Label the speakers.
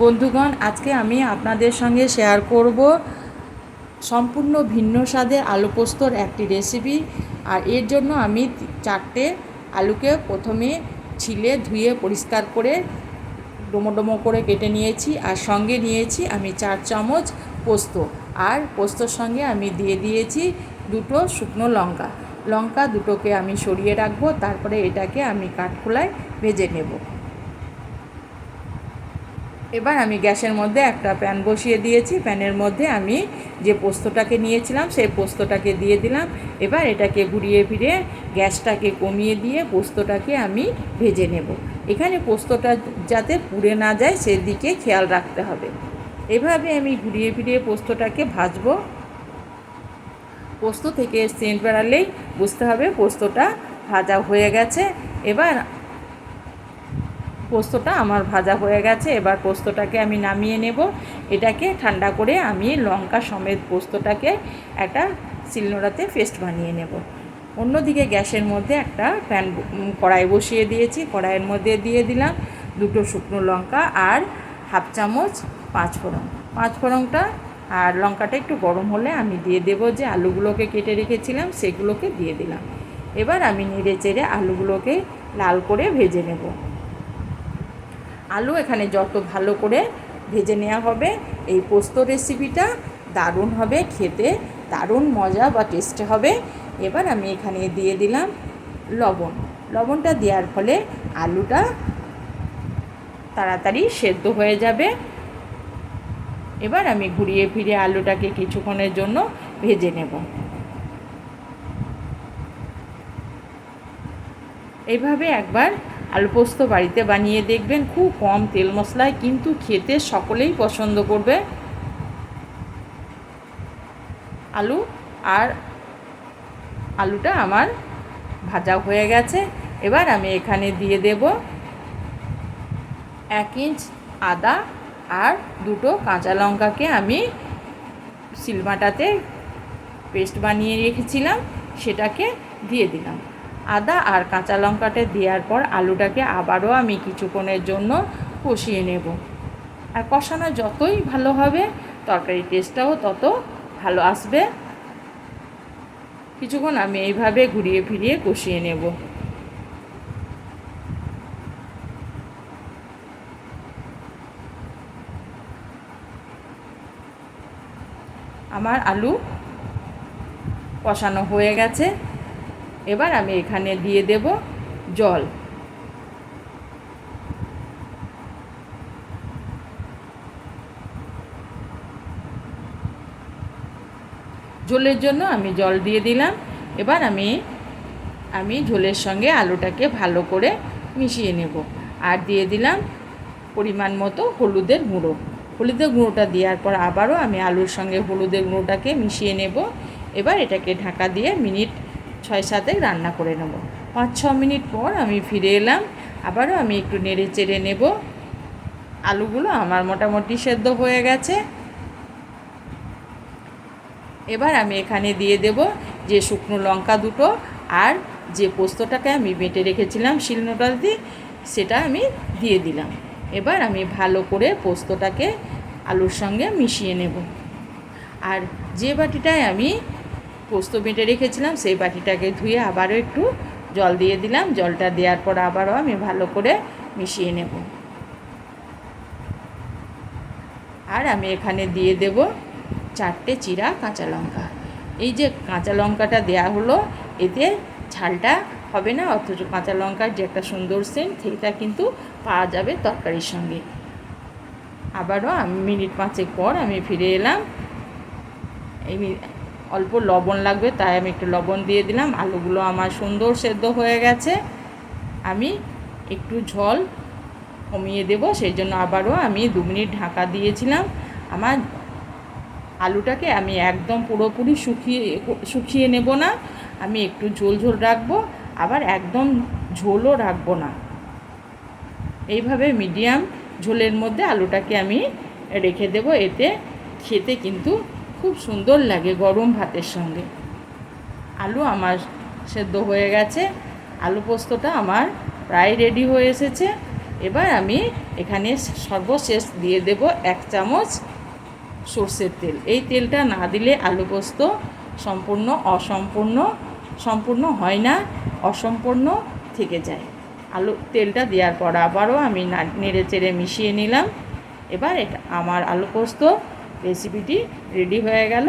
Speaker 1: বন্ধুগণ, আজকে আমি আপনাদের সঙ্গে শেয়ার করব সম্পূর্ণ ভিন্ন স্বাদের আলু পোস্তর একটি রেসিপি আর এর জন্য আমি চারটে আলুকে প্রথমে ছিলে ধুয়ে পরিষ্কার করে ডোমো ডোমো করে কেটে নিয়েছি আর সঙ্গে নিয়েছি আমি চার চামচ পোস্ত। আর পোস্তর সঙ্গে আমি দিয়ে দিয়েছি দুটো শুকনো লঙ্কা। লঙ্কা দুটোকে আমি সরিয়ে রাখব, তারপরে এটাকে আমি কাঠখোলায় ভেজে নেব। এবার আমি গ্যাসের মধ্যে একটা প্যান বসিয়ে দিয়েছি। প্যানের মধ্যে আমি যে পোস্তটাকে নিয়েছিলাম, সেই পোস্তটাকে দিয়ে দিলাম। এবার এটাকে ঘুরিয়ে ফিরে গ্যাসটাকে কমিয়ে দিয়ে পোস্তটাকে আমি ভেজে নেব। এখানে পোস্তটা যাতে পুড়ে না যায়, সেদিকে খেয়াল রাখতে হবে। এভাবে আমি ঘুরিয়ে ফিরিয়ে পোস্তটাকে ভাজবো। পোস্ত থেকে সেন্ট বেড়ালেই বুঝতে হবে পোস্তটা ভাজা হয়ে গেছে। এবার পোস্তটা আমার ভাজা হয়ে গেছে। এবার পোস্তটাকে আমি নামিয়ে নেব। এটাকে ঠান্ডা করে আমি লঙ্কা সমেত পোস্তটাকে একটা শিলনোড়াতে পেস্ট বানিয়ে নেব। অন্যদিকে গ্যাসের মধ্যে একটা প্যান কড়াই বসিয়ে দিয়েছি। কড়াইয়ের মধ্যে দিয়ে দিলাম দুটো শুকনো লঙ্কা আর হাফ চামচ পাঁচ ফোড়ন। পাঁচ ফোড়নটা আর লঙ্কাটা একটু গরম হলে আমি দিয়ে দেব যে আলুগুলোকে কেটে রেখেছিলাম, সেগুলোকে দিয়ে দিলাম। এবার আমি নেড়ে চেড়ে আলুগুলোকে লাল করে ভেজে নেব। আলু এখানে যত ভালো করে ভেজে নেওয়া হবে, এই পোস্ত রেসিপিটা দারুণ হবে, খেতে দারুণ মজা বা টেস্ট হবে। এবার আমি এখানে দিয়ে দিলাম লবণ। লবণটা দেওয়ার ফলে আলুটা তাড়াতাড়ি সেদ্ধ হয়ে যাবে। এবার আমি ঘুরিয়ে ফিরে আলুটাকে কিছুক্ষণের জন্য ভেজে নেব। এইভাবে একবার আলু পোস্ত বাড়িতে বানিয়ে দেখবেন খুব কম তেল মশলায়, কিন্তু খেতে সকলেই পছন্দ করবে। আলু আর আলুটা আমার ভাজা হয়ে গেছে। এবার আমি এখানে দিয়ে দেব এক ইঞ্চ আদা আর দুটো কাঁচা লঙ্কাকে আমি সিলমাটাতে পেস্ট বানিয়ে রেখেছিলাম, সেটাকে দিয়ে দিলাম। আদা আর কাঁচা লঙ্কাটা দেওয়ার পর আলুটাকে আবারও আমি কিছুক্ষণের জন্য কষিয়ে নেব। আর কষানো যতই ভালো হবে তরকারির টেস্টটাও তত ভালো আসবে। কিছুক্ষণ আমি এইভাবে ঘুরিয়ে ফিরিয়ে কষিয়ে নেব। আমার আলু কষানো হয়ে গেছে। এবার আমি এখানে দিয়ে দেব জল। ঝোলের জন্য আমি জল দিয়ে দিলাম। এবার আমি আমি ঝোলের সঙ্গে আলুটাকে ভালো করে মিশিয়ে নেব। আর দিয়ে দিলাম পরিমাণ মতো হলুদের গুঁড়ো। হলুদের গুঁড়োটা দেওয়ার পর আবারও আমি আলুর সঙ্গে হলুদের গুঁড়োটাকে মিশিয়ে নেব। এবার এটাকে ঢাকা দিয়ে মিনিট ছয় সাতে রান্না করে নেব। পাঁচ, ছ মিনিট পর আমি ফিরে এলাম। আবারও আমি একটু নেড়ে চেড়ে নেব। আলুগুলো আমার মোটামুটি সেদ্ধ হয়ে গেছে। এবার আমি এখানে দিয়ে দেব যে শুকনো লঙ্কা দুটো আর যে পোস্তটাকে আমি বেটে রেখেছিলাম শিলনোটা দিয়ে, সেটা আমি দিয়ে দিলাম। এবার আমি ভালো করে পোস্তটাকে আলুর সঙ্গে মিশিয়ে নেব। আর যে বাটিটায় আমি পোস্ত বেটে রেখেছিলাম, সেই বাটিটাকে ধুয়ে আবারও একটু জল দিয়ে দিলাম। জলটা দেওয়ার পর আবারও আমি ভালো করে মিশিয়ে নেব। আর আমি এখানে দিয়ে দেব চারটে চিরা কাঁচা লঙ্কা। এই যে কাঁচা লঙ্কাটা দেয়া হলো, এতে ঝালটা হবে না, অথচ কাঁচা লঙ্কার যে একটা সুন্দর সেন্ট সেটা কিন্তু পাওয়া যাবে তরকারির সঙ্গে। আবারও আমি মিনিট পাঁচেক পর আমি ফিরে এলাম। এই অল্প লবণ লাগবে, তাই আমি একটু লবণ দিয়ে দিলাম। আলুগুলো আমার সুন্দর সেদ্ধ হয়ে গেছে। আমি একটু ঝোল কমিয়ে দেব, সেই জন্য আবারও আমি দু মিনিট ঢাকা দিয়েছিলাম। আমার আলুটাকে আমি একদম পুরোপুরি শুকিয়ে শুকিয়ে নেব না। আমি একটু ঝোল ঝোল রাখব, আবার একদম ঝোলও রাখব না। এইভাবে মিডিয়াম ঝোলের মধ্যে আলুটাকে আমি রেখে দেব। এতে খেতে কিন্তু খুব সুন্দর লাগে গরম ভাতের সঙ্গে। আলু আমার সেদ্ধ হয়ে গেছে। আলু পোস্তটা আমার প্রায় রেডি হয়ে এসেছে। এবার আমি এখানে সর্বশেষ দিয়ে দেব এক চামচ সর্ষের তেল। এই তেলটা না দিলে আলু পোস্ত সম্পূর্ণ অসম্পূর্ণ, সম্পূর্ণ হয় না, অসম্পূর্ণ থেকে যায়। আলু তেলটা দেওয়ার পর আবারও আমি নেড়ে চেড়ে মিশিয়ে নিলাম। এবার এটা আমার আলু পোস্ত রেসিপিটি রেডি হয়ে গেল।